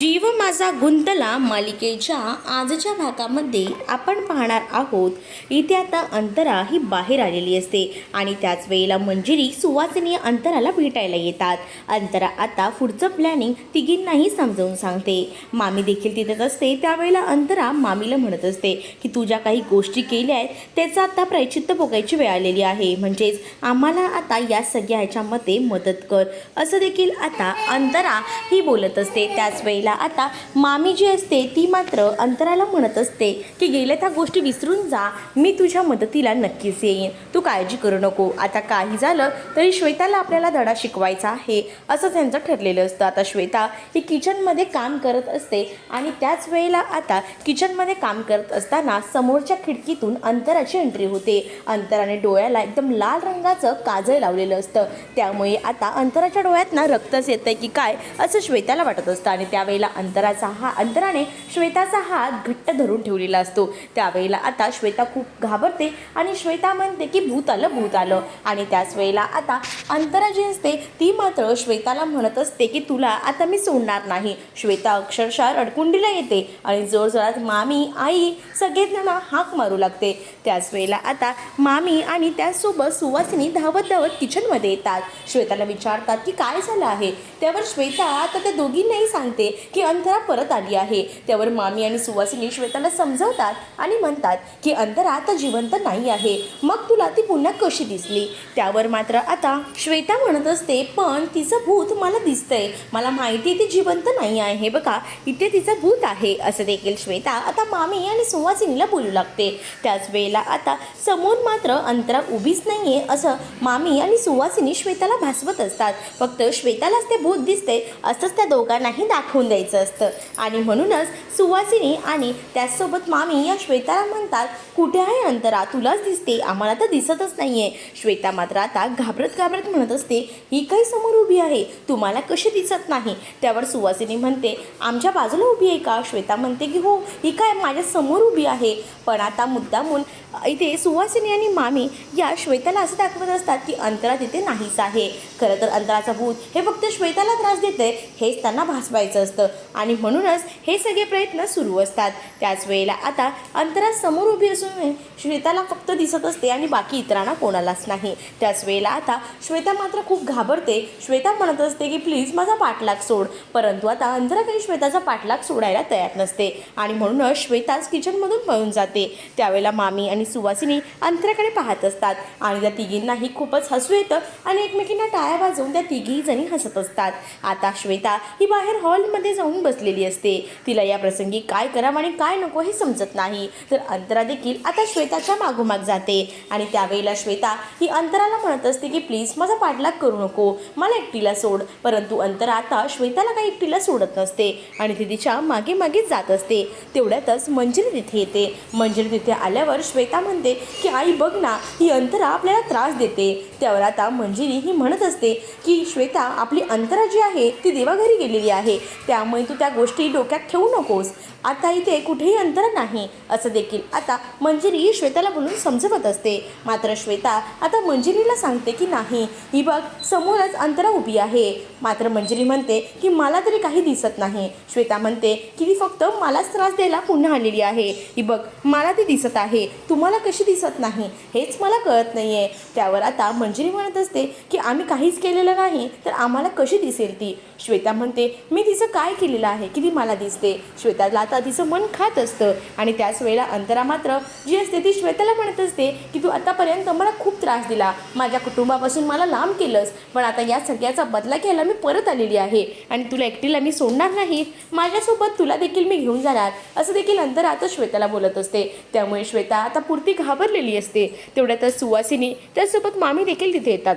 जीव माझा गुंतला मालिकेच्या आजच्या भागामध्ये आपण पाहणार आहोत. इथे आता अंतरा ही बाहेर आलेली असते आणि त्याच वेळेला मंजिरी सुवासनीय अंतराला भेटायला येतात. अंतरा आता पुढचं प्लॅनिंग तिघींनाही समजावून सांगते. मामी देखील तिथेच असते. त्यावेळेला अंतरा मामीला म्हणत असते की तू ज्या काही गोष्टी केल्या आहेत त्याचं आता प्रायचित्त भोगायची वेळ आलेली आहे. म्हणजेच आम्हाला आता या सगळ्या ह्याच्यामध्ये मदत कर. असं देखील आता अंतरा ही बोलत असते. त्याच वेळेला आता मामी जी असते ती मात्र अंतराला म्हणत असते की गेल्या त्या गोष्टी विसरून जा मी तुझ्या मदतीला नक्कीच येईन. तू काळजी करू नको. आता काही झालं तरी श्वेताला आपल्याला धडा शिकवायचा आहे. असं त्यांचं ठरलेलं असतं. आता श्वेता ही किचनमध्ये काम करत असते आणि त्याच वेळेला आता किचनमध्ये काम करत असताना समोरच्या खिडकीतून अंतराची एंट्री होते. अंतराने डोळ्याला एकदम लाल रंगाचं काजळ लावलेलं असतं. त्यामुळे आता अंतराच्या डोळ्यातनं रक्तच येतंय की काय असं श्वेताला वाटत असतं आणि त्यावेळेला अंतराचा हा अंतराने श्वेताचा हात घट्ट धरून ठेवलेला असतो. त्यावेळेला आता श्वेता खूप घाबरते आणि श्वेता म्हणते की भूत आलं भूत आलं. आणि त्याच वेळेला आता अंतरा जी असते ती मात्र श्वेताला म्हणत असते की तुला आता मी सोडणार नाही. श्वेता अक्षरशः रडकुंडीला येते आणि जोरजोरात मामी आई सगळेजणांना हाक मारू लागते. त्याच वेळेला आता मामी आणि त्याचसोबत सुवासिनी धावत धावत किचनमध्ये येतात. श्वेताला विचारतात की काय झालं आहे? त्यावर श्वेता आता त्या दोघींनाही सांगते की अंतरा परत आली आहे. त्यावर मामी आणि सुवासिनी श्वेताला समजवतात आणि म्हणतात की अंतरा आता जिवंत नाही आहे. मग तुला ती पुन्हा कशी दिसली? त्यावर मात्र आता श्वेता म्हणत असते पण तिचं भूत मला दिसतंय. मला माहिती आहे ती जिवंत नाही आहे बघा. इथे तिचं भूत आहे. असं देखील श्वेता आता मामी आणि सुवासिनीला बोलू लागते. त्याच वेळेला आता समोर मात्र अंतरा उभीच नाही आहे असं मामी आणि सुवासिनी श्वेताला भासवत असतात. फक्त श्वेतालाच ते भूत दिसते असंच त्या दोघांनाही दाखवून द्यायचं असतं. आणि म्हणूनच सुवासिनी आणि त्याचसोबत मामी या श्वेताला म्हणतात कुठे आहे अंतरा? तुलाच दिसते. आम्हाला तर दिसतच नाही आहे श्वेता मात्र आता घाबरत घाबरत म्हणत असते ही काही समोर उभी आहे? तुम्हाला कशी दिसत नाही? त्यावर सुवासिनी म्हणते आमच्या बाजूला उभी आहे का? श्वेता म्हणते की हो ही काय माझ्यासमोर उभी आहे. पण आता मुद्दामून इथे सुवासिनी आणि मामी या श्वेताला असं दाखवत असतात की अंतरा तिथे नाहीच आहे. खरं तर अंतराचा भूत हे फक्त श्वेताला त्रास देते हेच त्यांना भासवायचं असतं. आणि म्हणूनच हे सगळे प्रयत्न सुरू असतात. त्याच वेळेला आता अंतरात समोर उभी असून श्वेताला फक्त दिसत असते आणि बाकी इतरांना कोणालाच नाही. त्याच वेळेला आता श्वेता मात्र खूप घाबरते. श्वेता म्हणत असते की प्लीज माझा पाठलाग सोड. परंतु आता अंतरा काही श्वेताचा पाठलाग सोडायला तयार नसते. आणि म्हणूनच श्वेताच किचनमधून पळून जाते. त्यावेळेला मामी आणि सुवासिनी अंतराकडे पाहत असतात. आणि त्या तिघींनाही खूपच हसू येतं आणि एकमेकींना टाळ्या वाजवून त्या तिघीजणी हसत असतात. आता श्वेता ही बाहेर हॉलमध्ये जाऊन बसलेली असते. तिला या प्रसंगी काय करावं आणि काय नको हे समजत नाही. तर अंतरा देखील आता श्वेताच्या मागोमाग जाते. आणि त्यावेळेला श्वेता ही अंतराला म्हणत असते की प्लीज माझा पाठलाग करू नको. मला एकटीला सोड. परंतु अंतरा आता श्वेताला काही एकटीला सोडत नसते. आणि ती तिच्यामागे मागे जात असते. तेवढ्यातच मंजिरी तिथे येते. मंजिरी तिथे आल्यावर श्वेता म्हणते की आई बघ ना ही अंतरा आपल्याला त्रास देते. त्यावर आता मंजिरी ही म्हणत असते की श्वेता आपली अंतरा जी आहे ती देवाघरी गेलेली आहे. त्या त्यामुळे तू त्या गोष्टी डोक्यात ठेवू नकोस. आता इथे कुठेही अंतर नाही असं देखील. आता मंजिरी श्वेताला बोलून समजवत असते. मात्र श्वेता आता मंजिरीला सांगते की नाही. ही बघ समोरच अंतरा उभी आहे. मात्र मंजिरी म्हणते की मला तरी काही दिसत नाही. श्वेता म्हणते की ती फक्त मलाच त्रास द्यायला पुन्हा आलेली आहे. ही बघ मला ती दिसत आहे. तुम्हाला कशी दिसत नाही? हेच मला कळत नाही आहे त्यावर आता मंजिरी म्हणत असते की आम्ही काहीच केलेलं नाही तर आम्हाला कशी दिसेल ती? श्वेता म्हणते मी तिचं काय केलेलं आहे? की ती मला दिसते? श्वेताला आता तिचं मन खात असतं आणि त्याच वेळेला अंतरा मात्र जी असते ती श्वेताला म्हणत असते की तू आतापर्यंत मला खूप त्रास दिला. माझ्या कुटुंबापासून मला लांब केलंस. पण आता या सगळ्याचा बदला घ्यायला मी परत आलेली आहे आणि तुला एकटीला मी सोडणार नाही. माझ्यासोबत तुला देखील मी घेऊन जाणार. असं देखील अंतरा आता श्वेताला बोलत असते. त्यामुळे श्वेता आता पुरती घाबरलेली असते. तेवढ्यातच सुवासिनी त्यासोबत मामी देखील तिथे येतात.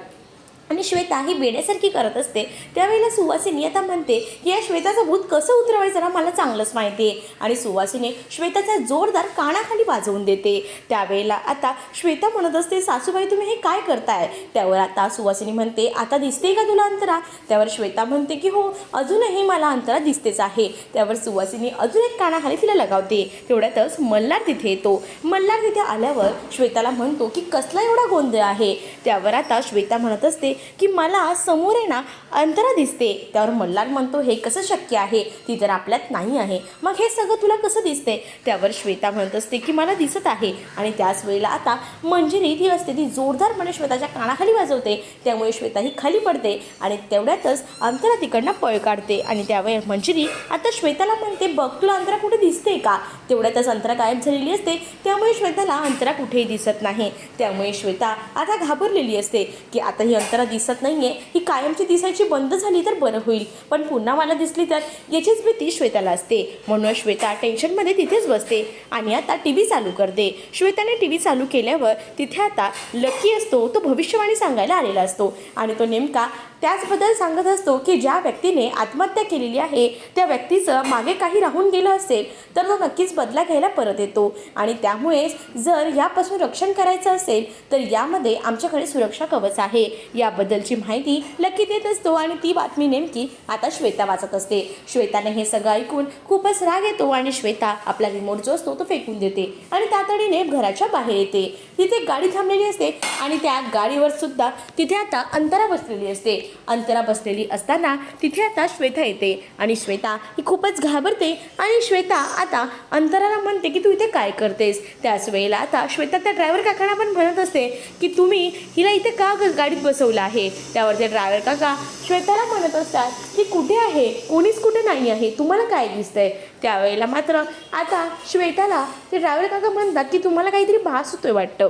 आणि श्वेता ही बेड्यासारखी करत असते. त्यावेळेला सुवासिनी आता म्हणते की या श्वेताचं भूत कसं उतरवायचं ना मला चांगलंच माहिती आहे. आणि सुवासिनी श्वेताचा जोरदार कानाखाली वाजवून देते. त्यावेळेला आता श्वेता म्हणत असते सासूबाई तुम्ही हे काय करताय? त्यावर आता सुवासिनी म्हणते आता दिसते का तुला अंतरा? त्यावर श्वेता म्हणते की हो अजूनही मला अंतरा दिसतेच आहे. त्यावर सुवासिनी अजून एक कानाखाली तिला लगावते. तेवढ्यातच मल्हार तिथे येतो. मल्हार तिथे आल्यावर श्वेताला म्हणतो की कसला एवढा गोंधळ आहे? त्यावर आता श्वेता म्हणत असते की मला समोर आहे ना अंतरा दिसते. त्यावर मल्हार म्हणतो हे कसं शक्य आहे? ती तर आपल्यात नाही आहे. मग हे सगळं तुला कसं दिसते त्यावर श्वेता म्हणत असते की मला दिसत आहे. आणि त्याच वेळेला आता मंजिरी ती असते ती जोरदारपणे श्वेताच्या कानाखाली वाजवते. त्यामुळे श्वेता ही खाली पडते आणि तेवढ्यातच अंतरा तिकडनं पळ काढते. आणि त्यावेळे मंजिरी आता श्वेताला म्हणते बघ तुला अंतरा कुठे दिसते का? तेवढ्यातच अंतरा गायब झालेली असते. त्यामुळे श्वेताला अंतरा कुठेही दिसत नाही. त्यामुळे श्वेता आता घाबरलेली असते की आता ही अंतरा दिसत नाही आहे ही कायमची दिसायची बंद झाली तर बरं होईल. पण पुन्हा मला दिसली तर याचीच भीती श्वेताला असते. म्हणून श्वेता टेन्शनमध्ये तिथेच बसते आणि आता टी व्ही चालू करते. श्वेताने टी व्ही चालू केल्यावर तिथे आता लकी असतो तो भविष्यवाणी सांगायला आलेला असतो. आणि तो नेमका त्याचबद्दल सांगत असतो की ज्या व्यक्तीने आत्महत्या केलेली आहे त्या व्यक्तीचं मागे काही राहून गेलं असेल तर तो नक्कीच बदला घ्यायला परत येतो. आणि त्यामुळेच जर यापासून रक्षण करायचं असेल तर यामध्ये आमच्याकडे सुरक्षा कवच आहे. या याबद्दलची माहिती लकी देत असतो आणि ती बातमी नेमकी आता श्वेता वाचत असते. श्वेताने हे सगळं ऐकून खूपच राग येतो आणि श्वेता आपला रिमोट जो असतो तो फेकून देते आणि तातडीने घराच्या बाहेर येते. तिथे गाडी थांबलेली असते आणि त्या गाडीवर सुद्धा तिथे आता अंतरा बसलेली असते. अंतरा बसलेली असताना तिथे आता श्वेता येते आणि श्वेता ही खूपच घाबरते आणि श्वेता आता अंतराला म्हणते की तू इथे काय करतेस? त्याच वेळेला आता श्वेता त्या ड्रायव्हर काकांना पण म्हणत असते की तुम्ही हिला इथे का ग- गाडीत बसवलं आहे. त्यावर ते ड्रायव्हर काका श्वेताला म्हणत असतात की कुठे आहे? कोणीच कुठे नाही आहे. तुम्हाला काय दिसतंय? त्यावेळेला मात्र आता श्वेताला ते ड्रायव्हर काका म्हणतात की तुम्हाला काहीतरी भास होतोय वाटतं.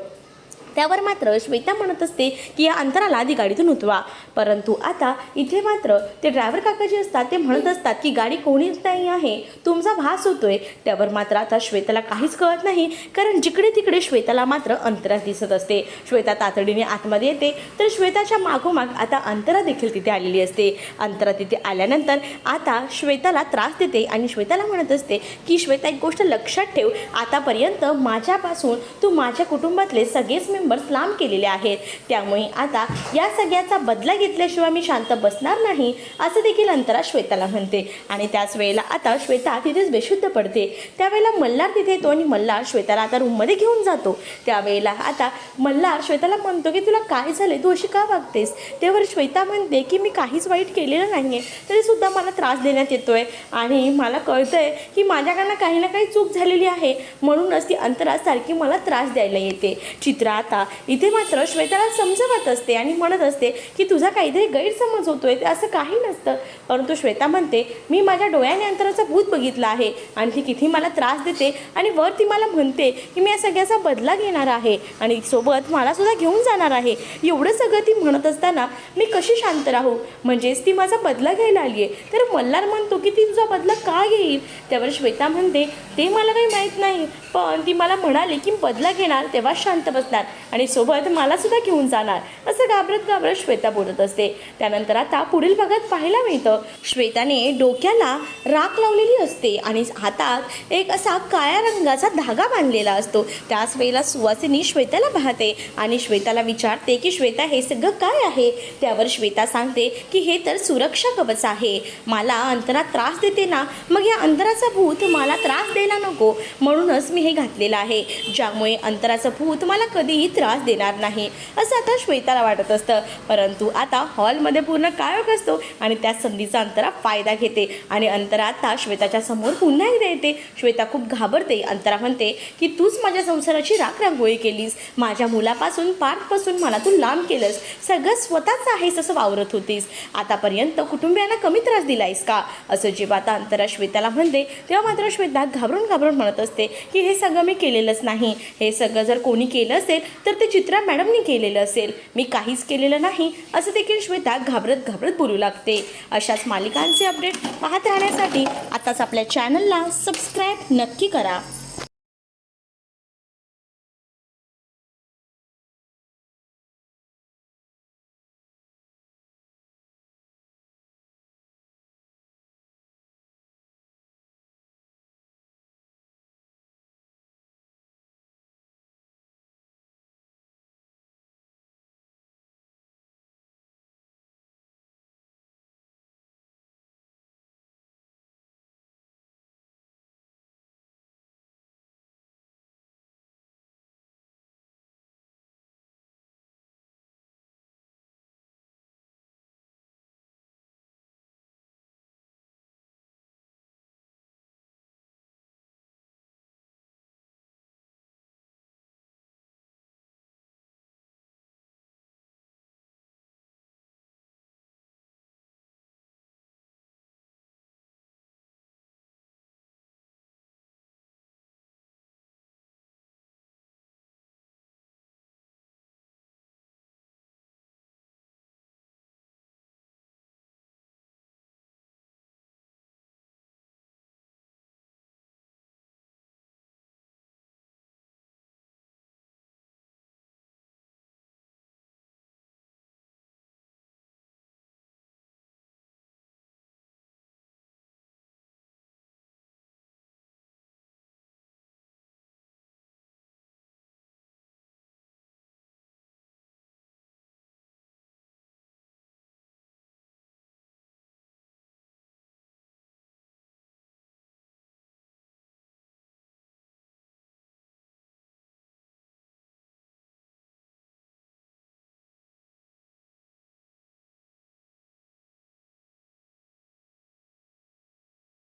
त्यावर मात्र श्वेता म्हणत असते की या अंतराला आधी गाडीतून उतवा परंतु आता इथे मात्र ते ड्रायव्हर काका जे असतात ते म्हणत असतात की गाडी कोणीच नाही आहे तुमचा भास होतोय. त्यावर मात्र आता श्वेताला काहीच कळत नाही कारण जिकडे तिकडे श्वेताला मात्र अंतरा दिसत असते. श्वेता तातडीने आतमध्ये येते तर श्वेताच्या मागोमाग आता अंतरा देखील तिथे आलेली असते. अंतरा तिथे आल्यानंतर आता श्वेताला त्रास देते आणि श्वेताला म्हणत असते की श्वेता एक गोष्ट लक्षात ठेव. आतापर्यंत माझ्यापासून तू माझ्या कुटुंबातले सगळेच मेंबर्स लांब केलेले आहेत. त्यामुळे आता या सगळ्याचा बदला घेतल्याशिवाय मी शांत बसणार नाही असं देखील अंतरा श्वेताला म्हणते. आणि त्याच वेळेला आता श्वेता तिथेच बेशुद्ध पडते. त्यावेळेला मल्हार तिथे येतो आणि मल्हार श्वेताला आता रूममध्ये घेऊन जातो. त्यावेळेला आता मल्हार श्वेताला म्हणतो की तुला काय झाले तू अशी का वागतेस? त्यावर श्वेता म्हणते की मी काहीच वाईट केलेलं नाही आहे तरीसुद्धा मला त्रास देण्यात येतो आहे आणि मला कळतं आहे की माझ्याकडनं काही ना काही चूक झालेली आहे. म्हणूनच ती अंतरासारखी मला त्रास द्यायला येते. चित्रात आता. इथे मात्र श्वेताला समजवत असते आणि म्हणत असते की तुझा काहीतरी गैरसमज होतोय ते असं काही नसतं. परंतु श्वेता म्हणते मी माझ्या डोळ्याने अंतराचा भूत बघितला आहे. आणि ती किती मला त्रास देते आणि वर ती मला म्हणते की मी या सगळ्याचा बदला घेणार आहे आणि सोबत मला सुद्धा घेऊन जाणार आहे. एवढं सगळं ती म्हणत असताना मी कशी शांत राहू? म्हणजेच ती माझा बदला घ्यायला आली आहे तर मल्हार म्हणतो की ती तुझा बदला का घेईल? त्यावर श्वेता म्हणते ते मला काही माहीत नाही. पण ती मला म्हणाली की बदला घेणार तेव्हा शांत बसणार आणि सोबत मला सुद्धा घेऊन जाणार असं घाबरत घाबरत श्वेता बोलत असते. त्यानंतर आता पुढील भागात पाहायला मिळतं. श्वेताने डोक्याला राख लावलेली असते आणि हातात एक असा काळ्या रंगाचा धागा बांधलेला असतो. त्याच वेळेला सुवासिनी श्वेताला पाहते आणि श्वेताला विचारते की श्वेता हे सगळं काय आहे? त्यावर श्वेता सांगते की हे तर सुरक्षा कवच आहे. मला अंतरात त्रास देते ना मग या अंतराचा भूत मला त्रास द्यायला नको. म्हणूनच मी हे घातलेलं आहे ज्यामुळे अंतराचं भूत मला कधीही त्रास देणार नाही असं आता श्वेताला वाटत असतं. परंतु आता हॉलमध्ये पूर्ण काळोख असतो आणि त्या संधीचा अंतरा फायदा घेते आणि अंतरा आता श्वेताच्या समोर पुन्हा एकदा येते. श्वेता खूप घाबरते. अंतरा म्हणते की तूच माझ्या संसाराची राख रांगोळी केलीस. माझ्या मुलापासून पार्कपासून मला तू लांब केलंस. सगळं स्वतःच आहेस असं वावरत होतीस. आतापर्यंत कुटुंबियांना कमी त्रास दिलायस का? असं जेव्हा आता अंतरा श्वेताला म्हणते तेव्हा मात्र श्वेता घाबरून घाबरून म्हणत असते की हे सगळं मी केलेलंच नाही. हे सगळं जर कोणी केलं असेल तर ते चित्रा मॅडमनी केलेलं असेल. मी काहीच केलेलं नाही असं देखील श्वेता घाबरत घाबरत बोलू लागते. अशाच मालिकांचे अपडेट पाहत राहण्यासाठी आताच आपल्या चॅनलला सबस्क्राईब नक्की करा.